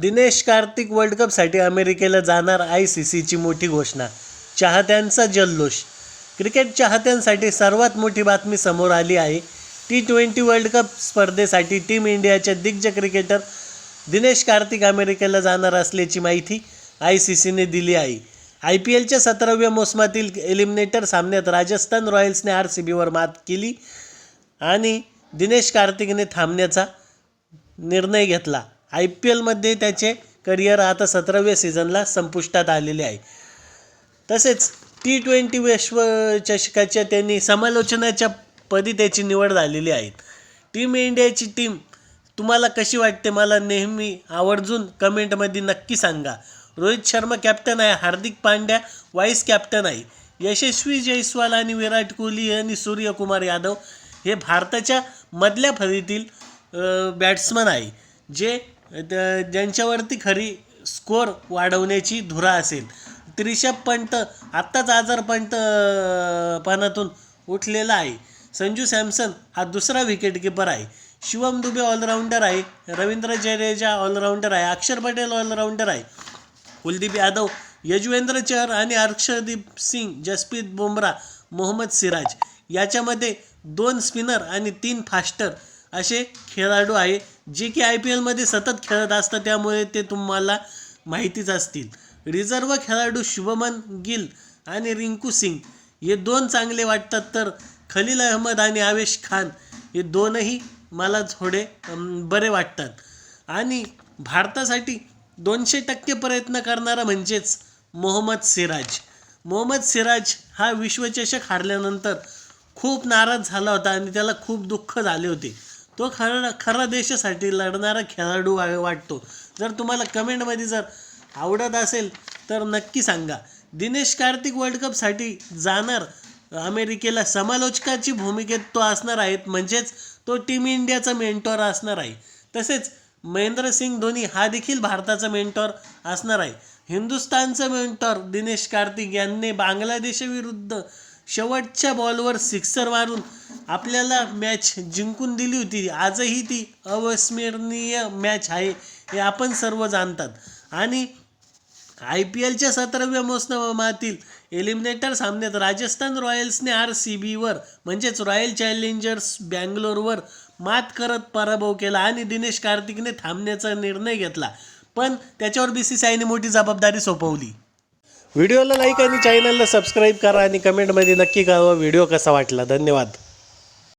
Dinesh Karthik world कपसाठी अमेरिकेला जाणार I C सीची मोठी घोषणा. चाहत्यांचा जल्लोष. क्रिकेट चाहत्यांसाठी सर्वात मोठी बातमी समोर आली आहे. टी ट्वेंटी वर्ल्ड कप स्पर्धेसाठी टीम इंडियाच्या दिग्गज क्रिकेटर दिनेश कार्तिक अमेरिकेला जाणार असल्याची माहिती आय सी सीने दिली आहे. आय पी एलच्या सतराव्या मोसमातील एलिमिनेटर सामन्यात राजस्थान रॉयल्सने आर सी बीवर मात केली आणि दिनेश कार्तिकने थांबण्याचा निर्णय घेतला. आय पी एलमध्ये त्याचे करिअर आता सतराव्या सीझनला संपुष्टात आलेले आहे. तसेच टी ट्वेंटी विश्वचषकाच्या त्यांनी समालोचनाच्या पदी त्याची निवड झालेली आहे. टीम इंडियाची टीम तुम्हाला कशी वाटते? मला नेहमी आवर्जून कमेंटमध्ये नक्की सांगा. रोहित शर्मा कॅप्टन आहे हार्दिक पांड्या वाईस कॅप्टन आहे. यशस्वी जयस्वाल आणि विराट कोहली आणि सूर्यकुमार यादव हे भारताच्या मधल्या फळीतील बॅट्समन आहे. जे द- ज्यांच्यावरती खरी स्कोअर वाढवण्याची धुरा असेल. त्रिषभ पंत आत्ताच आजारपंत पानातून उठलेला आहे. संजू सॅमसन हा दुसरा विकेटकीपर आहे. शिवम दुबे ऑलराऊंडर आहे. रवींद्र जडेजा ऑलराऊंडर आहे. अक्षर पटेल ऑलराऊंडर आहे. कुलदीप यादव यजवेंद्र चहर आणि हर्षदीप सिंग जसप्रीत बुमरा मोहम्मद सिराज. याच्यामध्ये दोन स्पिनर आणि तीन फास्टर असे खेळाडू आहे जे की आय पी एलमध्ये सतत खेळत असतात. त्यामुळे ते तुम्हाला माहितीच असतील. रिझर्व्ह खेळाडू शुभमन गिल आणि रिंकू सिंग हे दोन चांगले वाटतात तर खलील अहमद आणि आवेश खान हे दोनही मला थोडे बरे वाटतात. आणि भारतासाठी दोनशे टक्के प्रयत्न करणारा म्हणजेच मोहम्मद सिराज. मोहम्मद सिराज हा विश्वचषक हारल्यानंतर खूप नाराज झाला होता आणि त्याला खूप दुःख झाले होते. तो खरा खरा देशासाठी लढणारा खेळाडू वाटतो. जर तुम्हाला कमेंटमध्ये जर आवडत असेल तर नक्की सांगा. दिनेश कार्तिक वर्ल्ड कपसाठी जाणार अमेरिकेला समालोचकाची भूमिकेत तो असणार आहेत म्हणजेच तो टीम इंडियाचा मेंटॉर असणार आहे. तसेच महेंद्रसिंग धोनी हा देखील भारताचा मेंटॉर असणार आहे. हिंदुस्तानचं मेंटॉर दिनेश कार्तिक यांनी बांगलादेशाविरुद्ध शेवटच्या बॉलवर सिक्सर मारून आपल्याला मॅच जिंकून दिली होती. आजही ती अविस्मरणीय मॅच आहे हे आपण सर्व जाणतात. आणि आय पी एलच्या सतराव्या मोसमातील एलिमिनेटर सामन्यात राजस्थान रॉयल्सने आर सी बीवर म्हणजेच रॉयल चॅलेंजर्स बँगलोरवर मात करत पराभव केला आणि दिनेश कार्तिकने थांबण्याचा निर्णय घेतला. पण त्याच्यावर बी सी सी आयने मोठी जबाबदारी सोपवली. व्हिडिओला लाईक आणि चॅनलला सबस्क्राईब करा आणि कमेंटमध्ये नक्की कळवा. व्हिडिओ कसा वाटला? धन्यवाद.